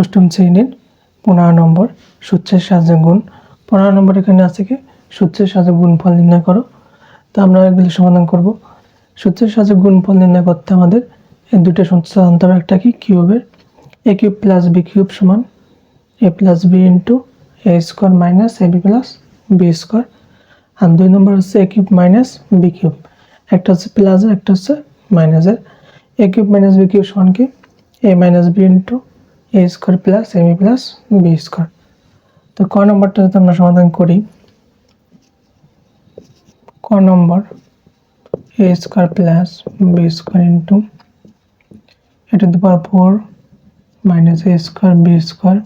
অষ্টম শ্রেণির পনেরো নম্বর সূত্রের সাহায্যে গুণ। পনেরো নম্বর এখানে আছে কি? সূত্রের সাহায্যে গুণফল নির্ণয় করো। তো আমরা এগুলি সমাধান করব। সূত্রের সাহায্যে গুণফল নির্ণয় করতে আমাদের এই দুটো সূত্র জানতে হবে একটা কি? কিউবের। A cube plus B cube সমান A plus B into A square minus A B plus B square আর দুই নম্বর হচ্ছে A cube minus B cube. একটা হচ্ছে প্লাসের একটা হচ্ছে মাইনাসের A cube minus B cube সমান কি? A minus B into A square plus E plus B square তো ক নম্বরটা যদি আমরা সমাধান করি, ক নম্বর A square plus B square into A to the power four minus A square B square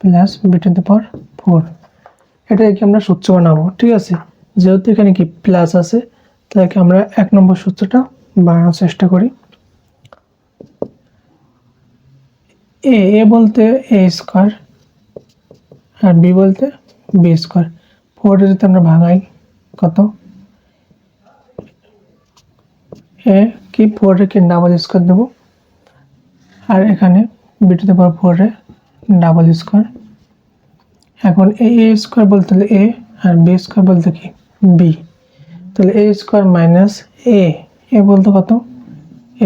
plus B to the power four এটা কি আমরা সূত্র বানাবো, ঠিক আছে? যেহেতু এখানে কি প্লাস আছে, তাহলে কি আমরা এক নম্বর সূত্রটা বানানোর চেষ্টা করি। এ এ বলতে এ স্কোয়ার আর বি বলতে বি স্কোয়ার। ফোরটা যদি আমরা ভাঙাই, কত? এ কি? ফোরে কি? ডাবল স্কোয়ার দেবো। আর এখানে বিটিতে পাওয়ার ফোরে ডাবল স্কোয়ার এখন এ এ স্কোয়ার বলতে হলে এ আর বি স্কোয়ার বলতে কি? বি তাহলে এ স্কোয়ার মাইনাস এ। এ বলতে কত?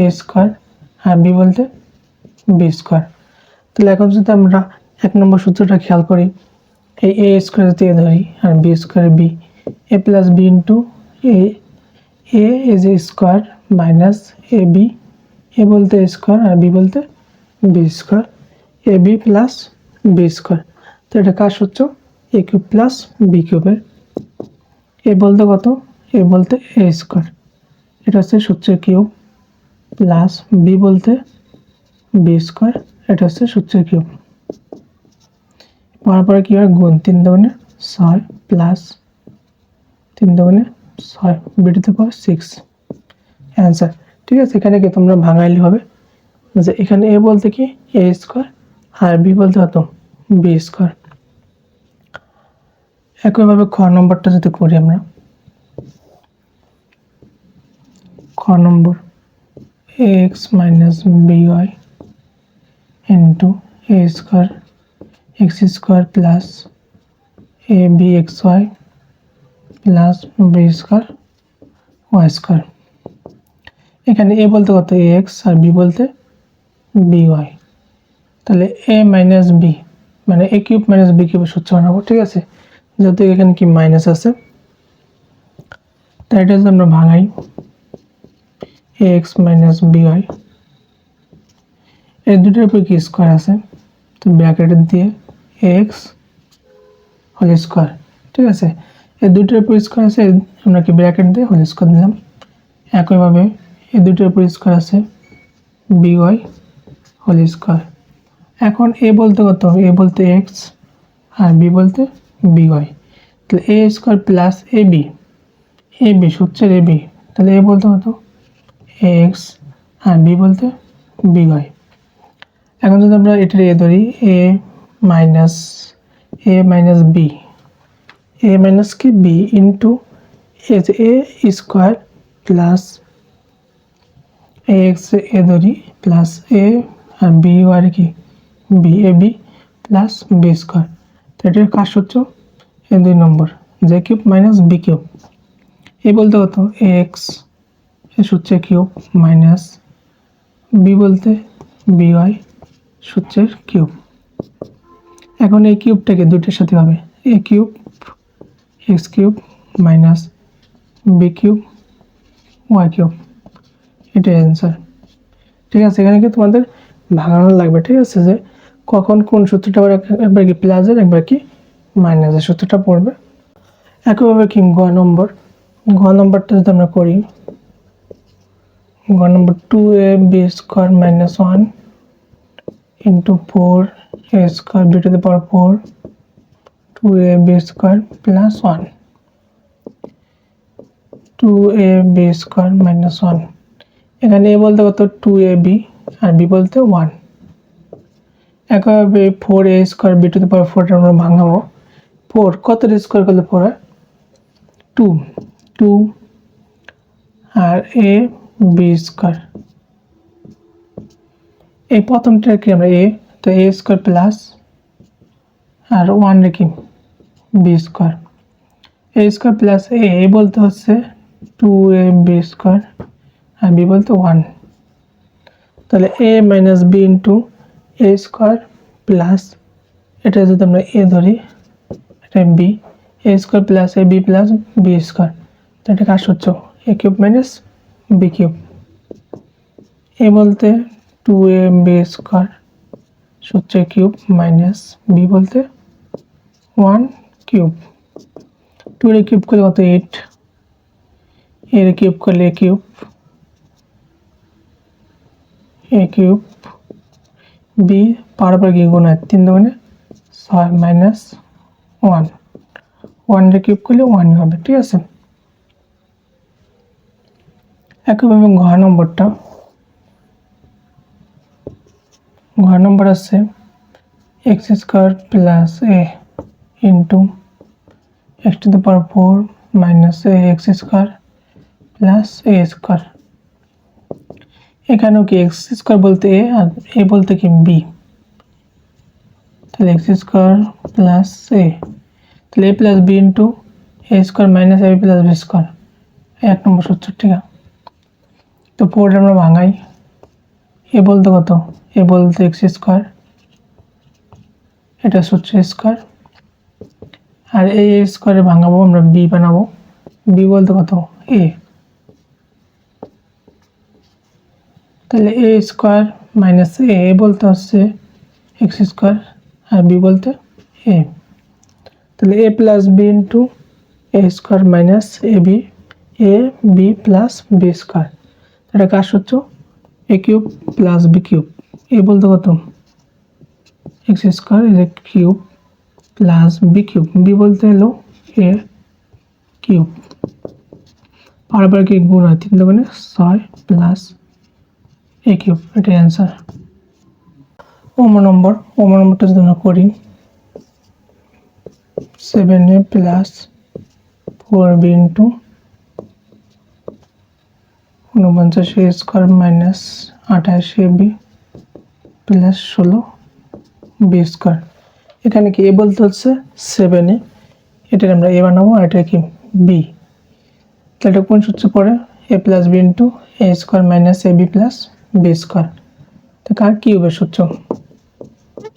এ স্কোয়ার আর বি বলতে বি স্কোয়ার তাহলে এখন যদি আমরা এক নম্বর সূত্রটা খেয়াল করি, এই এ স্কোয়ার যদি এ ধরি আর B square B A plus B into A A is A square minus A B A বলতে এ স্কোয়ার আর বি বলতে B square A B plus B square তো এটা কার সূত্র? এ কিউব প্লাস বি কিউবের এ বলতে কত? এ বলতে এ স্কোয়ার এটা হচ্ছে সূত্রের কিউব প্লাস বি বলতে বি স্কোয়ার এটা হচ্ছে সূত্রের কিউব। পরে কী হয়? গুণ তিন দোকানে ছয় প্লাস তিন দোকানে ছয়। বিটিতে পাওয়ার সিক্স অ্যান্সার ঠিক আছে, এখানে কি তোমরা ভাঙাইলে হবে? যে এখানে এ বলতে কি? এ স্কোয়ার আর বি বলতে কত? বি স্কোয়ার একইভাবে খ নম্বরটা যদি করি আমরা। খ নম্বর X minus B Y into A square X square plus A B X Y plus B square Y square এখানে এ বলতে কত? এ এক্স আর বি বলতে বি ওয়াই তাহলে এ মাইনাস বি মানে এ কিউব মাইনাস বি কিউবের সূত্র বানাবো, ঠিক আছে? যেহেতু এখানে কি মাইনাস আছে, তাই এটা যদি আমরা ভাঙাই A X minus B Y এই দুটোর উপর কি স্কোয়ার আছে? তো ব্র্যাকেট দিয়ে এক্স হোল স্কোয়ার ঠিক আছে? এই দুটোর উপর স্কোয়ার আছে, আমরা কি ব্র্যাকেট দিয়ে হোল স্কোয়ার দিলাম? একইভাবে এই দুটোর উপর স্কোয়ার আছে বি ওয়াই হোল স্কোয়ার এখন এ বলতে কত? এ বলতে এক্স আর বি বলতে বি ওয়াই তাহলে A square plus A B A B সূত্রের এ বি তাহলে এ বলতে কত? এক্স আর বি বলতে বি ওয়াই এখন যদি আমরা এটার এ ধরি, A minus A minus B, A minus কি? B into A square plus A X A ধরি, প্লাস এ, আর বি আর কি? B, A B plus B square. তো এটার কাজ হচ্ছে এ দুই নম্বর J cube minus B cube. A বলতে কত? এ এক্স এ হচ্ছে কিউব মাইনাস বি বলতে বি ওয়াই সূত্রের কিউব। এখন এই কিউবটাকে দুটোর সাথে হবে A cube, X cube minus B cube, Y cube. এটাই অ্যান্সার ঠিক আছে, এখানে কি তোমাদের ভাঙানো লাগবে? ঠিক আছে, যে কখন কোন সূত্রটা একবার কি প্লাসের একবার কি মাইনাসের সূত্রটা পড়বে। একইভাবে কি গ নম্বর গ নম্বরটা যদি আমরা করি গ নম্বর two A B square minus one B to the power four two A B square plus one two A B square minus one এখানে এ বলতে কত? টু এ বি আর বি বলতে ওয়ান একইভাবে four A square B to the power ফোরটা আমরা ভাঙাবো। Four কত স্কোয়ার করলে ফোর টু টু আর এ বি স্কোয়ার এই প্রথমটাকে আমরা এ তো এ square plus R one রেখি B square A square plus A A বলতে হচ্ছে টু এ বি স্কোয়ার আর বি বলতে ওয়ান তাহলে A minus B into A square plus এটা যদি আমরা এ ধরি, এটা B A square plus A B plus B square তো এটা কাজ হচ্ছে A cube minus B cube এ বলতে টু এ বি স্কোয়ার সূত্র কিউব মাইনাস বি বলতে ওয়ান কিউব। টু এর কিউব করলে কত? এইট এর কিউব করলে A cube A cube. B পারাপার কি গুণ হয় তিন দোকানে ছয় মাইনাস ওয়ান ওয়ানটা কিউব করলে ওয়ানই হবে, ঠিক আছে? একইভাবে ঘ নম্বরটা। ঘ নম্বর আছে, X square plus A into X to the power four minus A X square plus A square. এখানেও কি এক্স স্কোয়ার বলতে এ আর এ বলতে কি বি? তাহলে এক্স স্কোয়ার প্লাস এ, তাহলে A plus B into A square minus A plus B square, এক নম্বর সূত্র, ঠিক আছে? তো ফোর আমরা ভাঙাই, এ বলতে কত? এ বলতে এক্স স্কোয়ার, এটা সূত্র স্কোয়ার, আর এই স্কোয়ারে ভাঙাবো, আমরা বি বানাবো। বি বলতে কত? এ তাহলে এ স্কোয়ার মাইনাস এ এ বলতে হচ্ছে এক্স স্কোয়ার, আর বি বলতে এ তাহলে A plus B into A square minus A B A B plus B square. এটা কাজ হচ্ছে A cube plus B cube A বলতে কত? X square is A cube plus B cube B বলতে হলো এ কিউব বারবার কি গুণ হয় তিন দোকানে ছয় প্লাস এ কিউব এটাই অ্যান্সার ওমো নম্বর ওমো নম্বরটা যদি আমরা করি seven A plus four B into ঊনপঞ্চাশ স্কোয়ার মাইনাস আঠাশ এ বি প্লাস ষোলো বি স্কোয়ার। এখানে কি এ বলতে হচ্ছে? Seven A. এটাকে আমরা এ বানাবো আর এটা কি বি। তাহলে এটা কোন সূত্রে পড়ে? A plus B into A square minus A B plus B square. তো কার কিউবের সূত্র?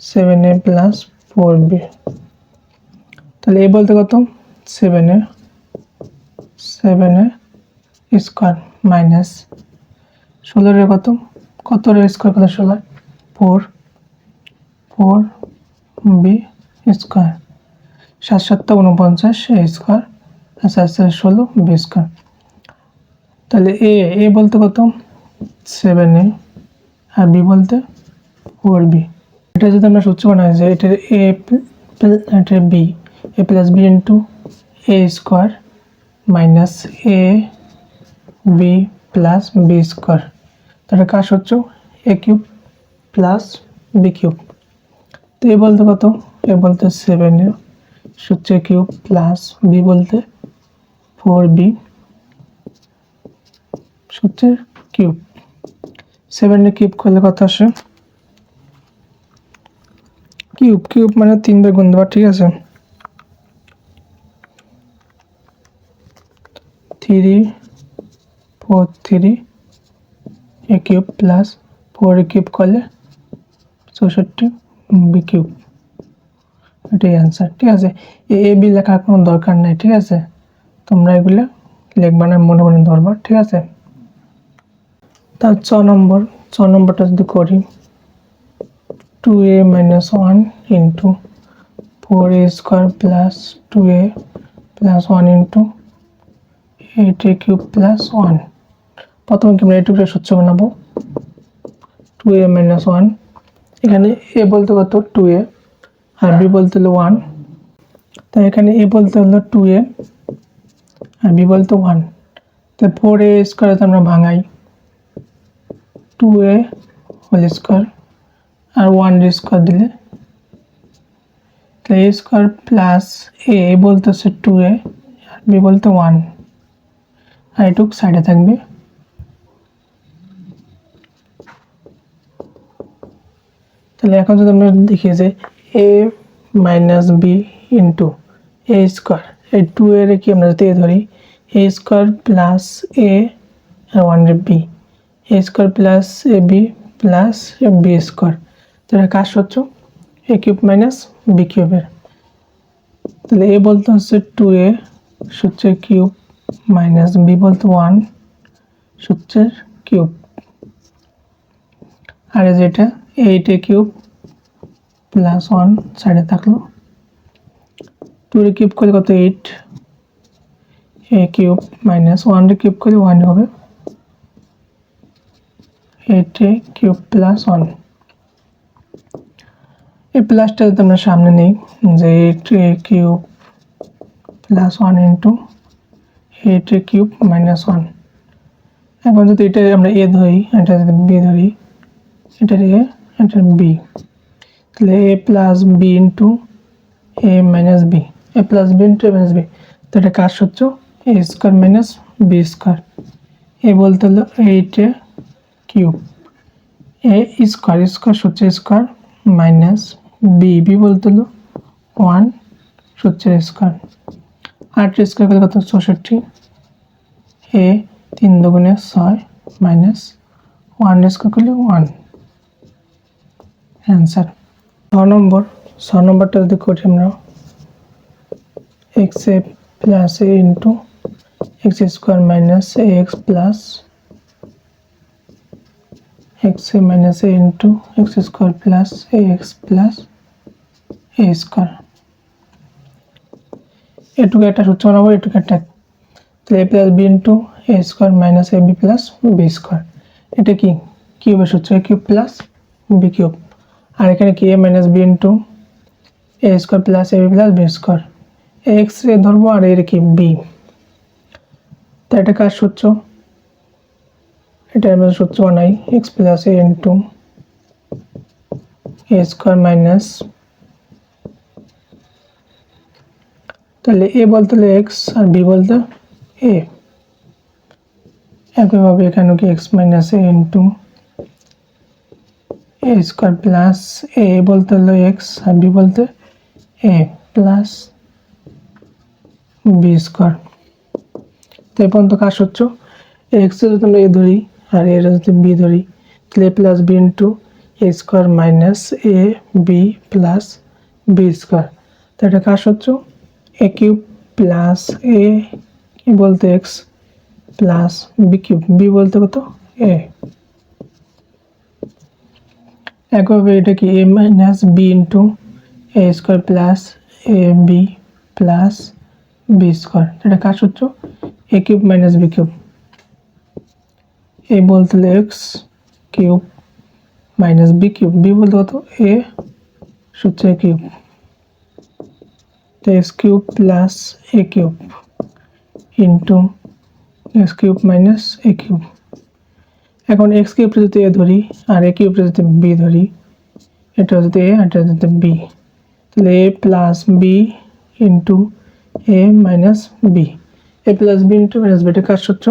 Seven A plus four B. তাহলে এ বলতে কত? Seven A seven A square minus ষোলোর কত? কত স্কোয়ার কত? ষোলো ফোর ফোর বি স্কোয়ার। সাত সাতটা উনপঞ্চাশ, এ স্কোয়ার, আর সাত সাত ষোলো বি স্কোয়ার। তাহলে এ এ বলতে কত? Seven A. আর বি বলতে? Four B. এটা যদি আমরা সূত্র বানাই যে এটার এ এটার B, A plus B into A square minus A B plus B square. তাহলে কাজ হচ্ছে A cube. Plus B cube তো এ বলতে কত? এ বলতে সেভেন এ সূত্রে কিউব প্লাস বি বলতে ফোর বি সূত্রের কিউব সেভেনের কিউব করলে কত আসে? কিউব কিউব মানে তিনবার গুণ দেওয়া, ঠিক আছে? Three four three A cube plus four A cube করলে চৌষট্টি বি কিউব এটাই অ্যান্সার ঠিক আছে? এ বি লেখার কোনো দরকার নেই, ঠিক আছে? তোমরা এগুলো লিখবা না, মনে মনে ধরবা, ঠিক আছে? তার ছ নম্বর, ছ নম্বরটা যদি করি two a minus one into four a square plus two a plus one into eight a cube plus one প্রথমে কি আমরা এটুকু সূত্র বানাবো? টু এ মাইনাস ওয়ান এখানে এ বলতে কত? টু এ আর বি বলতে হলো ওয়ান তাই এখানে এ বলতে হলো টু এ আর বি বলতে ওয়ান তো ফোর এ স্কোয়ার তো আমরা ভাঙাই। টু এ হোল স্কোয়ার আর ওয়ান স্কোয়ার দিলে। তো এ স্কোয়ার প্লাস এ বলতে হচ্ছে টু এ আর বি বলতে ওয়ান আর এটুক সাইডে থাকবে। তাহলে এখন যদি আমরা দেখি যে a minus b into a square এই টু এর কি আমরা যদি এ ধরি a square plus A R one b a square plus a b plus b square তাহলে কাজ হচ্ছে এ কিউব মাইনাস বি কিউবের তাহলে এ বলতে হচ্ছে টু এ সূত্রের কিউব মাইনাস বি বলতে ওয়ান সূত্রের কিউব আর যেটা eight a cube plus one সাইডে থাকল। টু এ কিউব করলে কত? Eight a cube minus one রে কিউব করলে ওয়ান হবে। Eight a cube plus one এই প্লাসটা যদি আমরা সামনে নিই, যে eight a cube plus one into eight a cube minus one এখন যদি এটা আমরা এ ধরি, এটা যদি বি ধরি এটা এ এটা বি তাহলে a plus b into a minus b a plus b into a minus b তো এটা কাজ হচ্ছে a square minus b square a বলতে হলো eight a cube a square square সূত্র স্কোয়ার মাইনাস বি বি বলতে হলো ওয়ান সূত্রের স্কোয়ার আট স্কোয়ার করলে কত? চৌষট্টি। এ তিন দুগুণে ছয় মাইনাস ওয়ান স্কোয়ার করলে ওয়ান অ্যান্সার ছ নম্বর। ছ নম্বরটা যদি করি আমরা x a plus a into x square minus a x plus x a minus a into x square plus a x plus a square এটুকু একটা সূত্র বানাবো এটুকু একটা। তাহলে a plus b into a square minus a b plus b square এটা কি? কিউবের সূত্র a cube plus b cube আর এখানে কি? A minus b into a square plus a b plus b square x রে ধরবো আর এর কি? বি তা এটা কার সূত্র? এটা আমরা সূত্র বানাই। X plus a into a square minus তাহলে এ বলতে হলে এক্স আর বি বলতে এ একইভাবে এখানে কি x minus a into a square plus a বলতে হলো এক্স আর বি বলতে এ প্লাস বি স্কোয়ার। তো এই পর্যন্ত কাজ হচ্ছে এক্স যদি আমরা এ ধরি আর এর যদি বি ধরি, তাহলে a plus b into a square minus a b plus b square তো এটা কাজ হচ্ছে এ কিউব প্লাস এ বলতে x plus b cube b বলতে কত? এ একইভাবে এটা কি? A minus b into a square plus a b plus b square এটা কাজ হচ্ছে a cube minus b cube a বলতে x cube minus b cube b বলতে কত? এ সূত্র এ কিউব তো x cube plus a cube into x cube minus a cube এখন x কিউবটা যদি এ ধরি আর এ কিউবটা যদি বি ধরি, এটা যদি এ আর এটা যদি বি তাহলে a plus b into a minus b a plus b into minus b এটা কার সূত্র?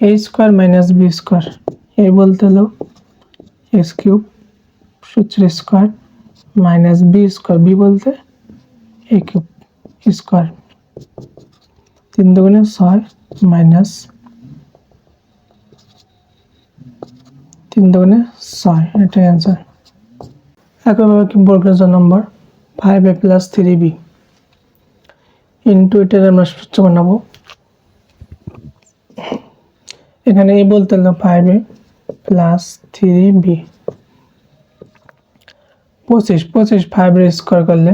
A square minus b square a বলতে হলো এক্স কিউব সূত্র square minus b square b বলতে এ কিউব স্কোয়ার তিন দুগুণে ছয় মাইনাস তিন দুগুণে ছয়, এটাই অ্যান্সার একইভাবে কি নম্বর five a plus three b into এটার আমরা সূত্র বানাবো। এখানে এ বলতে হলো five a plus three b পঁচিশ পঁচিশ ফাইভের স্কোয়ার করলে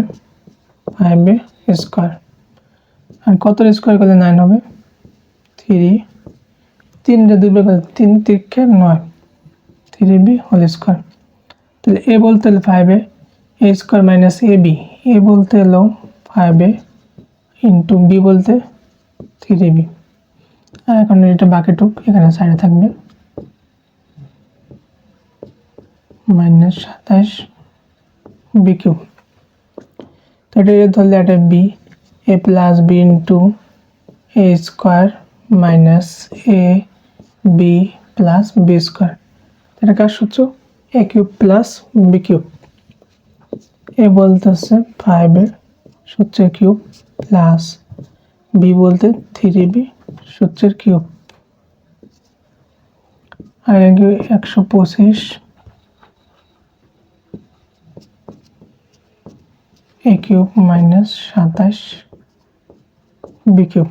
ফাইভ এ স্কোয়ার আর কত স্কোয়ার করলে নাইন হবে? থ্রি তিনটে দুই বের করলে তিন তিরিখে নয়। থ্রি বি হোল স্কোয়ার তাহলে এ বলতে হলো five a a square minus a b a বলতে হলো ফাইভ এ ইন্টু বি বলতে থ্রি বি আর এখন এটা বাকিটুক এখানে সাইডে থাকবে। মাইনাস সাতাশ বি কিউ তো এটা ধরলে এটা b a plus b into a square minus a b plus b square এটা কার সূত্র? A cube plus b cube a বলতে হচ্ছে ফাইভের সূত্রের কিউব প্লাস বি বলতে থ্রি বি সূত্রের কিউব আর এদিকে একশো পঁচিশ এ কিউব মাইনাস সাতাশ বি কিউব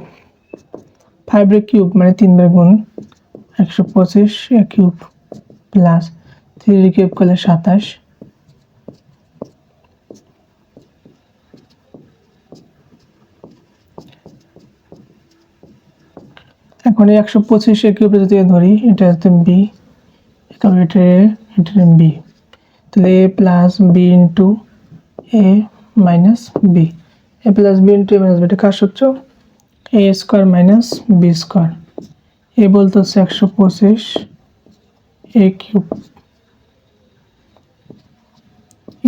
ফাইভের কিউব মানে তিনবার গুণ একশো পঁচিশ a cube plus three cube করলে সাতাশ। এখন এই একশো পঁচিশ কিউবে যদি ধরি, এটা হচ্ছে বি কারণ এটা এটা বি তাহলে a plus b into a minus b a plus b into a minus b এটা কার সূত্র? A square minus b square a বলতে হচ্ছে একশো পঁচিশ। এ কিউব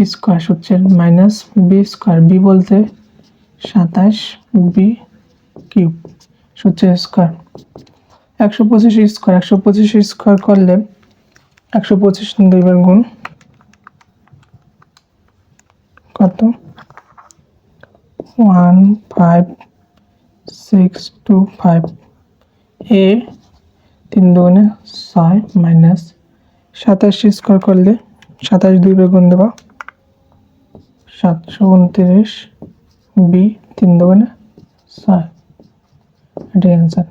স্কোয়ার সূত্রের মাইনাস বি স্কোয়ার বি বলতে সাতাশ বি কিউব সূত্রের স্কোয়ার একশো পঁচিশ স্কোয়ার একশো পঁচিশ স্কোয়ার করলে একশো পঁচিশ দুইবার গুণ কত? One five six two five a তিন দুগুণে ছয় মাইনাস সাতাশ স্কোয়ার করলে সাতাশ দুই গুণ দেবা। সাতশো উনত্রিশ, বি তিন দুগুণে ছয়। এটাই অ্যান্সার